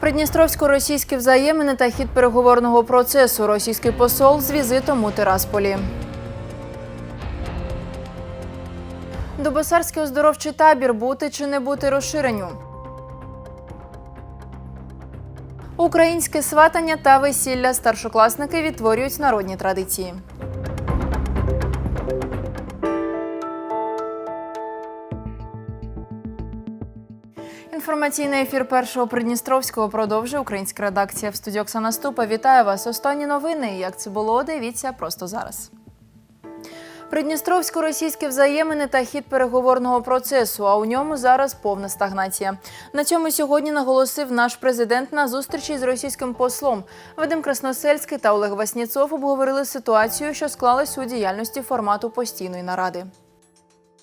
Придністровсько-російські взаємини та хід переговорного процесу. Російський посол з візитом у Тирасполі. Дубосарський оздоровчий табір бути чи не бути розширенню. Українське сватання та весілля старшокласники відтворюють народні традиції. Інформаційний ефір першого Придністровського продовжує українська редакція в студії Оксана Ступа. Вітаю вас. Останні новини. Як це було, дивіться просто зараз. Придністровсько-російські взаємини та хід переговорного процесу. А у ньому зараз повна стагнація. На цьому сьогодні наголосив наш президент на зустрічі з російським послом. Вадим Красносельський та Олег Васніцов обговорили ситуацію, що склалась у діяльності формату постійної наради.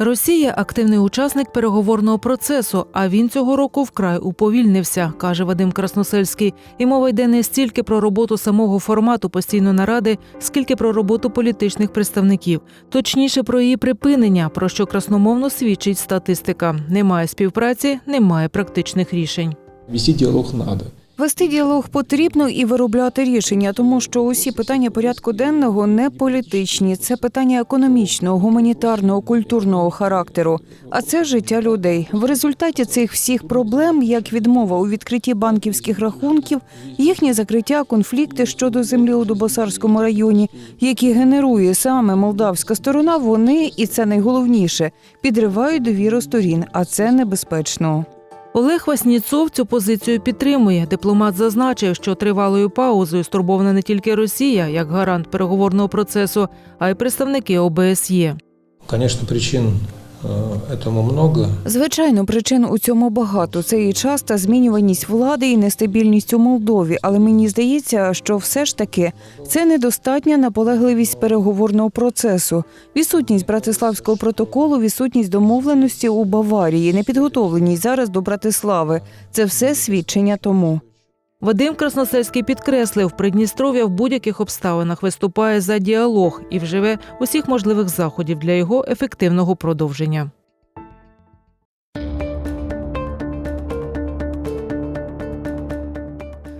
Росія активний учасник переговорного процесу, а він цього року вкрай уповільнився, каже Вадим Красносельський. І мова йде не стільки про роботу самого формату постійної наради, скільки про роботу політичних представників, точніше про її припинення, про що красномовно свідчить статистика. Немає співпраці, немає практичних рішень. Вести диалог надо. Вести діалог потрібно і виробляти рішення, тому що усі питання порядку денного не політичні. Це питання економічного, гуманітарного, культурного характеру. А це життя людей. В результаті цих всіх проблем, як відмова у відкритті банківських рахунків, їхнє закриття, конфлікти щодо землі у Дубосарському районі, які генерує саме молдавська сторона, вони і це найголовніше підривають довіру сторін, а це небезпечно. Олег Васніцов цю позицію підтримує. Дипломат зазначив, що тривалою паузою стурбована не тільки Росія як гарант переговорного процесу, а й представники ОБСЄ. Звісно, причин этому много. Звичайно, причин у цьому багато. Це і часта змінюваність влади і нестабільність у Молдові. Але мені здається, що все ж таки це недостатня наполегливість переговорного процесу, відсутність братиславського протоколу, відсутність домовленості у Баварії, непідготовленість зараз до Братислави. Це все свідчення тому. Вадим Красносельський підкреслив, Придністров'я в будь-яких обставинах виступає за діалог і вживе усіх можливих заходів для його ефективного продовження.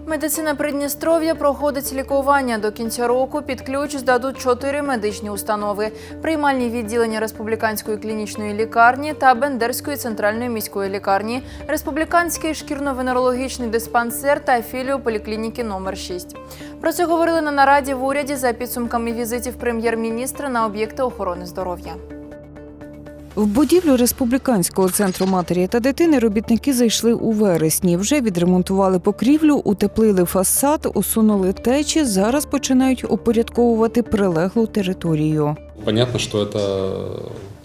Медицина Придністров'я проходить лікування. До кінця року під ключ здадуть чотири медичні установи: приймальні відділення республіканської клінічної лікарні та Бендерської центральної міської лікарні, республіканський шкірно-венерологічний диспансер та філію поліклініки номер 6 Про це говорили на нараді в уряді за підсумками візитів прем'єр-міністра на об'єкти охорони здоров'я. В будівлю республіканського центру матері та дитини робітники зайшли у вересні. Вже відремонтували покрівлю, утеплили фасад, усунули течі. Зараз починають упорядковувати прилеглу територію. Понятно, что это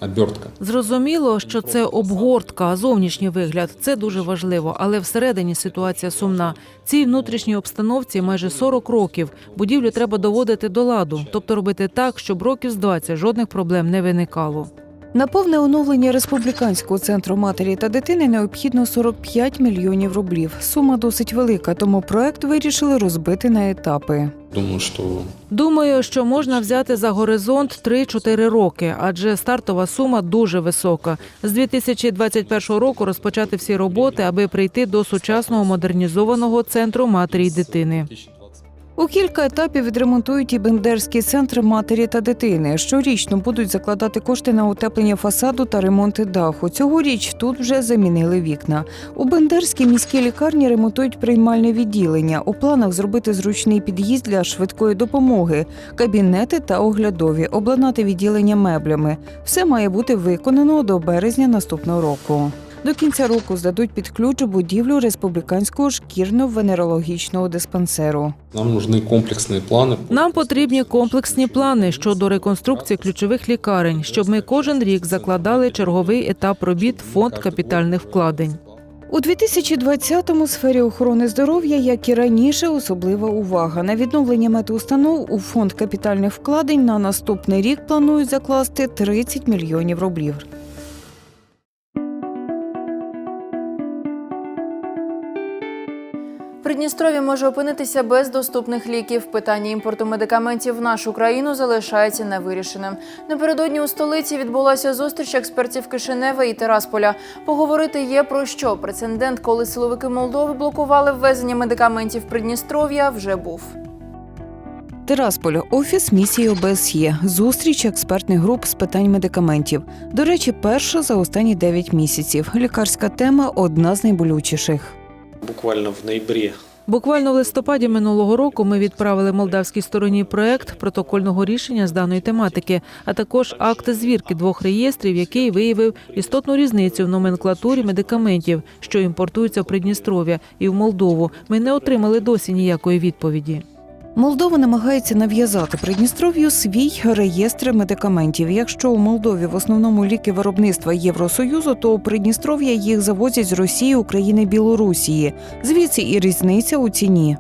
обертка. Зрозуміло, що це обгортка, зовнішній вигляд. Це дуже важливо, але всередині ситуація сумна. Цій внутрішній обстановці майже 40 років. Будівлю треба доводити до ладу, тобто робити так, щоб років з 20 жодних проблем не виникало. На повне оновлення республіканського центру матері та дитини необхідно 45 мільйонів рублів. Сума досить велика, тому проект вирішили розбити на етапи. Думаю, что Думаю, що можна взяти за горизонт 3-4 роки, адже стартова сума дуже висока. З 2021 року розпочати всі роботи, аби прийти до сучасного модернізованого центру матері й дитини. У кілька етапів відремонтують і Бендерський центр матері та дитини. Щорічно будуть закладати кошти на утеплення фасаду та ремонти даху. Цьогоріч тут вже замінили вікна. У Бендерській міській лікарні ремонтують приймальне відділення. У планах зробити зручний під'їзд для швидкої допомоги, кабінети та оглядові, обладнати відділення меблями. Все має бути виконано до березня наступного року. До кінця року здадуть під ключ будівлю республіканського шкірно-венерологічного диспансеру. нам нужны комплексные планы. Нам потрібні комплексні плани щодо реконструкції ключових лікарень, щоб ми кожен рік закладали черговий етап робіт в фонд капітальних вкладень. У 2020-му сфері охорони здоров'я, як і раніше, особлива увага на відновлення медустанов у фонд капітальних вкладень на наступний рік планують закласти 30 мільйонів рублів. Придністров'я може опинитися без доступних ліків. Питання імпорту медикаментів в нашу країну залишається невирішеним. Напередодні у столиці відбулася зустріч експертів Кишинева і Терасполя. Поговорити є про що. Прецедент, коли силовики Молдови блокували ввезення медикаментів Придністров'я, вже був. Терасполь, офіс місії ОБСЄ, зустріч експертних груп з питань медикаментів. До речі, перша за останні 9 місяців. Лікарська тема одна з найболючіших. Буквально в ноябре Буквально в листопаді минулого року ми відправили молдавській стороні проект протокольного рішення з даної тематики, а також акт звірки двох реєстрів, який виявив істотну різницю в номенклатурі медикаментів, що імпортуються в Придністров'я і в Молдову. Ми не отримали досі ніякої відповіді. Молдова намагається нав'язати Придністров'ю свій реєстр медикаментів. Якщо у Молдові в основному ліки виробництва Євросоюзу, то у Придністров'я їх завозять з Росії, України, Білорусії. Звідси і різниця у ціні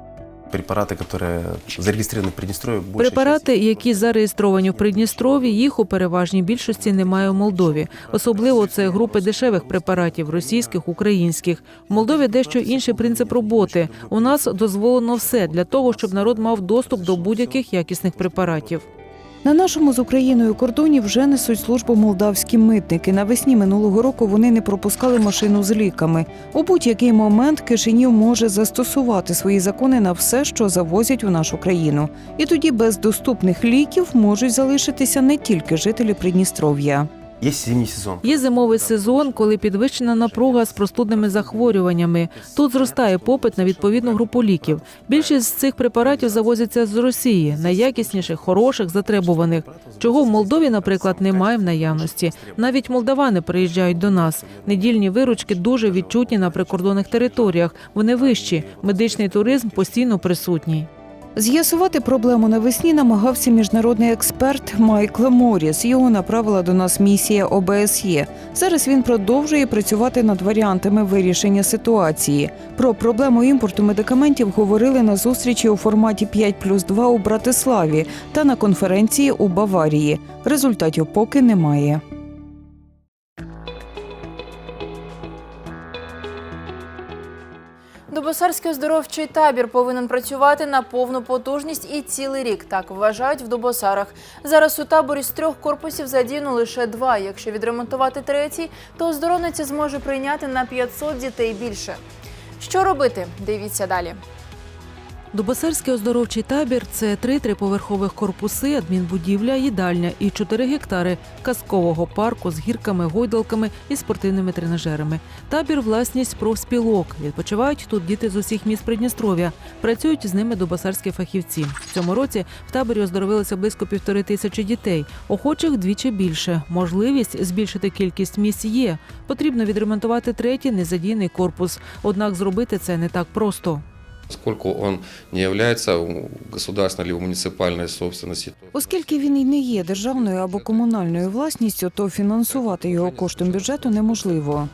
препараты, которые зарегистрированы в Приднестровье. большая Препарати, часть- які зареєстровані в Придністров'ї, їх у переважній більшості немає у Молдові. Особливо це групи дешевих препаратів російських, українських. В Молдові дещо інший принцип роботи. У нас дозволено все для того, щоб народ мав доступ до будь-яких якісних препаратів. На нашому з Україною кордоні вже несуть службу молдавські митники. Навесні минулого року вони не пропускали машину з ліками. У будь-який момент Кишинів може застосувати свої закони на все, що завозять у нашу країну. І тоді без доступних ліків можуть залишитися не тільки жителі Придністров'я. Есть зимний сезон. Є зимовий сезон, коли підвищена напруга з простудними захворюваннями. Тут зростає попит на відповідну групу ліків. Більшість з цих препаратів завозяться з Росії, найякісніших, хороших, затребуваних. Чого в Молдові, наприклад, немає в наявності. Навіть молдавани приїжджають до нас. Недільні виручки дуже відчутні на прикордонних територіях. Вони вищі. Медичний туризм постійно присутній. З'ясувати проблему навесні намагався міжнародний експерт Майкл Моріс. Його направила до нас місія ОБСЄ. Зараз він продовжує працювати над варіантами вирішення ситуації. Про проблему імпорту медикаментів говорили на зустрічі у форматі 5 плюс 2 у Братиславі та на конференції у Баварії. Результатів поки немає. Дубосарський оздоровчий табір повинен працювати на повну потужність і цілий рік. Так вважають в Дубосарах. Зараз у таборі з трьох корпусів задіяно лише два. Якщо відремонтувати третій, то оздоровниця зможе прийняти на 500 дітей більше. Що робити? Дивіться далі. Дубосарський оздоровчий табір це три триповерхових корпуси, адмінбудівля, їдальня і 4 гектари казкового парку з гірками, гойдалками і спортивними тренажерами. Табір власність профспілок. Відпочивають тут діти з усіх міст Придністров'я. Працюють з ними дубосарські фахівці. В цьому році в таборі оздоровилося близько півтори тисячі дітей. Охочих вдвічі більше. Можливість збільшити кількість місць є. Потрібно відремонтувати третій незадійний корпус. Однак зробити це не так просто. Поскольку он не является у государственной либо муниципальной собственности, то Оскільки він і не є державною або комунальною власністю, то фінансувати його коштом бюджету неможливо.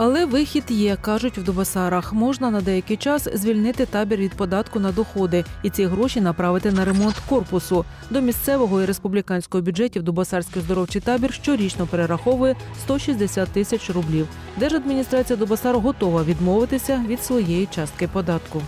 Але вихід є, кажуть в Дубасарах. Можна на деякий час звільнити табір від податку на доходи і ці гроші направити на ремонт корпусу. До місцевого і республіканського бюджетів Дубасарський оздоровчий табір щорічно перераховує 160 тисяч рублів. Держадміністрація Дубасар готова відмовитися від своєї частки податку.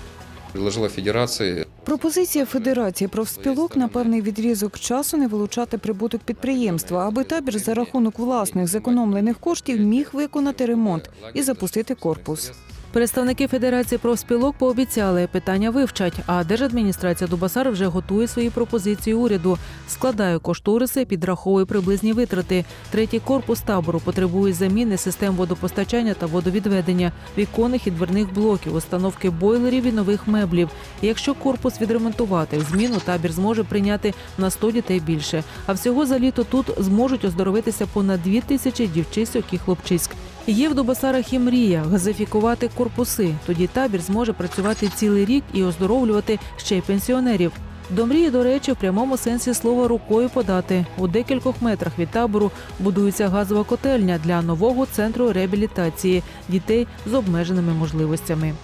Предложила федерации Пропозиція Федерації профспілок на певний відрізок часу не вилучати прибуток підприємства, аби табір за рахунок власних зекономлених коштів міг виконати ремонт і запустити корпус. Представники Федерації профспілок пообіцяли питання вивчать. А держадміністрація Дубасар вже готує свої пропозиції уряду, складає кошториси, підраховує приблизні витрати. Третій корпус табору потребує заміни систем водопостачання та водовідведення, віконних і дверних блоків, установки бойлерів і нових меблів. Якщо корпус відремонтувати в зміну, табір зможе прийняти на 100 дітей більше. А всього за літо тут зможуть оздоровитися понад 2 тисячі дівчиськ і хлопчиськ. Є в Дубасарах і мрія газифікувати корпуси. Тоді табір зможе працювати цілий рік і оздоровлювати ще й пенсіонерів. До мрії, до речі, в прямому сенсі слова рукою подати. У декількох метрах від табору будується газова котельня для нового центру реабілітації дітей з обмеженими можливостями.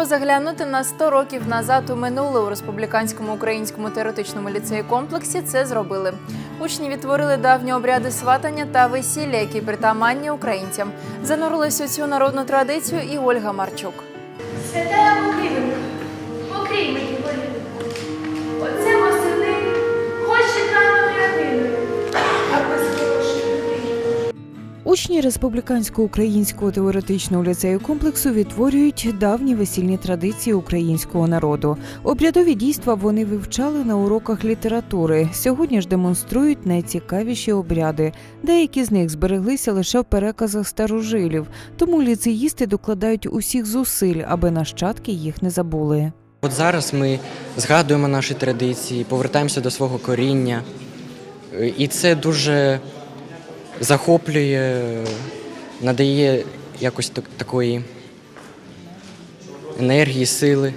Спроба заглянути на 100 років назад у минуле у республіканському українському теоретичному ліцеї комплексі це зробили. Учні відтворили давні обряди сватання та весілля, які притаманні українцям. Занурились у цю народну традицію і Ольга Марчук. Святая Покривенко, покрій мені Учні республікансько-українського теоретичного ліцею комплексу відтворюють давні весільні традиції українського народу. Обрядові дійства вони вивчали на уроках літератури. Сьогодні ж демонструють найцікавіші обряди. Деякі з них збереглися лише в переказах старожилів, тому ліцеїсти докладають усіх зусиль, аби нащадки їх не забули. От зараз ми згадуємо наші традиції, повертаємося до свого коріння. І це дуже захоплює, надає якось так- такої енергії, сили,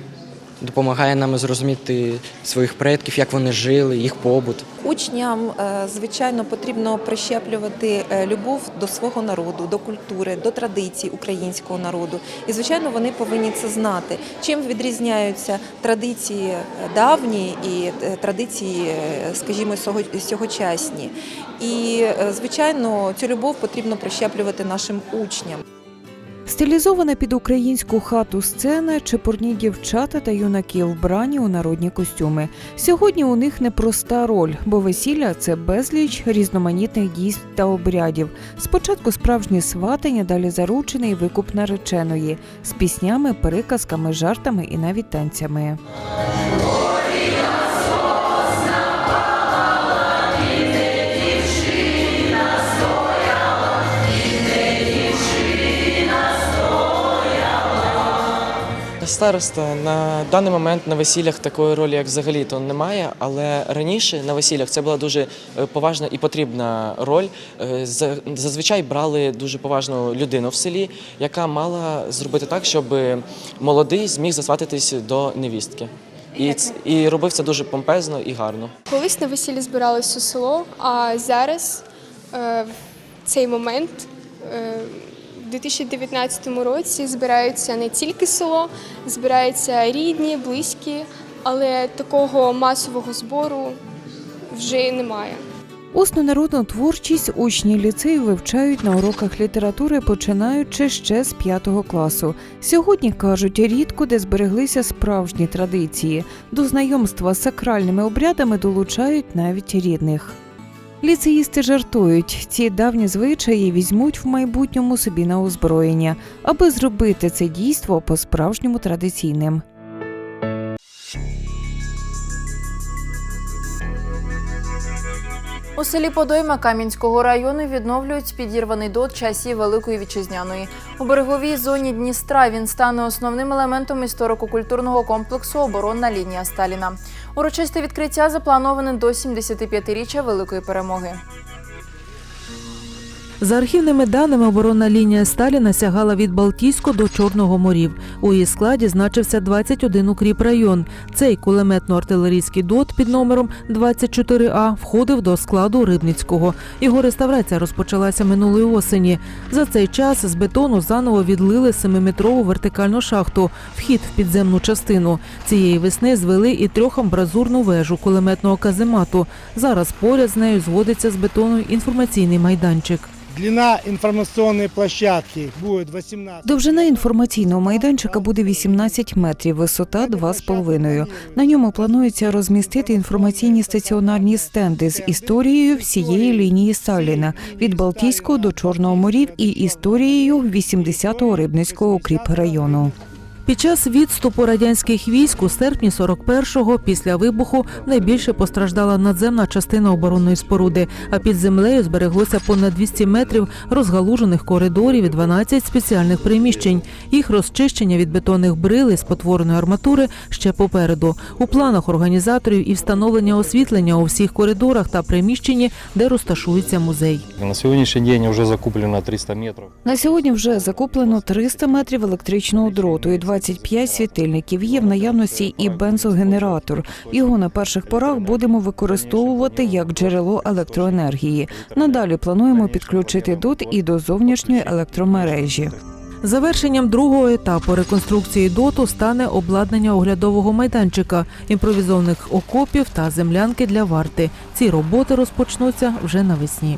допомагає нам зрозуміти своїх предків, як вони жили, їх побут. Учням, е, звичайно, потрібно прищеплювати е, любов до свого народу, до культури, до традицій українського народу. І, звичайно, вони повинні це знати. Чим відрізняються традиції давні і е, традиції, скажімо, сього- сьогочасні. І, звичайно, цю любов потрібно прищеплювати нашим учням. Стилізована під українську хату сцена, чепурні дівчата та юнаки вбрані у народні костюми. Сьогодні у них непроста роль, бо весілля це безліч різноманітних дійств та обрядів. Спочатку справжнє сватання, далі заручений викуп нареченої з піснями, переказками, жартами і навіть танцями. Староста на даний момент на весіллях такої ролі, як взагалі, то немає. Але раніше на весіллях це була дуже е, поважна і потрібна роль. Е, Зазвичай брали дуже поважну людину в селі, яка мала зробити так, щоб молодий зміг засватитись до невістки. І, і робив це дуже помпезно і гарно. Колись на весіллі збиралось у село, а зараз е, в цей момент. 2019 році збираються не тільки село, збираються рідні, близькі, але такого масового збору вже немає. Усну народну творчість учні ліцею вивчають на уроках літератури, починаючи ще з п'ятого класу. Сьогодні кажуть, рідко де збереглися справжні традиції. До знайомства з сакральними обрядами долучають навіть рідних. Ліцеїсти жартують, ці давні звичаї візьмуть в майбутньому собі на озброєння, аби зробити це дійство по-справжньому традиційним. У селі Подойма Кам'янського району відновлюють підірваний дот часів Великої Вітчизняної. У береговій зоні Дністра він стане основним елементом історико-культурного комплексу Оборонна лінія Сталіна. Урочисте відкриття заплановане до 75-річчя Великої перемоги. За архівними даними, оборонна лінія Сталіна сягала від Балтійського до Чорного морів. У її складі значився 21 укріп район. Цей кулеметно-артилерійський дот під номером 24А входив до складу Рибницького. Його реставрація розпочалася минулої осені. За цей час з бетону заново відлили 7-метрову вертикальну шахту, вхід в підземну частину. Цієї весни звели і трьохамбразурну вежу кулеметного каземату. Зараз поряд з нею зводиться з бетону інформаційний майданчик. Длина інформаційної площадки буде 18. Довжина інформаційного майданчика буде 18 метрів, висота 2,5. На ньому планується розмістити інформаційні стаціонарні стенди з історією всієї лінії Саліна від Балтійського до Чорного морів і історією 80-го Рибницького укріпрайону. Під час відступу радянських військ у серпні 41-го після вибуху найбільше постраждала надземна частина оборонної споруди, а під землею збереглося понад 200 метрів розгалужених коридорів і 12 спеціальних приміщень. Їх розчищення від бетонних брил і спотвореної арматури ще попереду. У планах організаторів і встановлення освітлення у всіх коридорах та приміщенні, де розташується музей. На сегодняшний день уже закуплено 300 метров. На сьогодні вже закуплено 300 метрів електричного дроту і 25 світильників. Є в наявності і бензогенератор. Його на перших порах будемо використовувати як джерело електроенергії. Надалі плануємо підключити ДОТ і до зовнішньої електромережі. Завершенням другого етапу реконструкції доту стане обладнання оглядового майданчика, імпровізованих окопів та землянки для варти. Ці роботи розпочнуться вже навесні.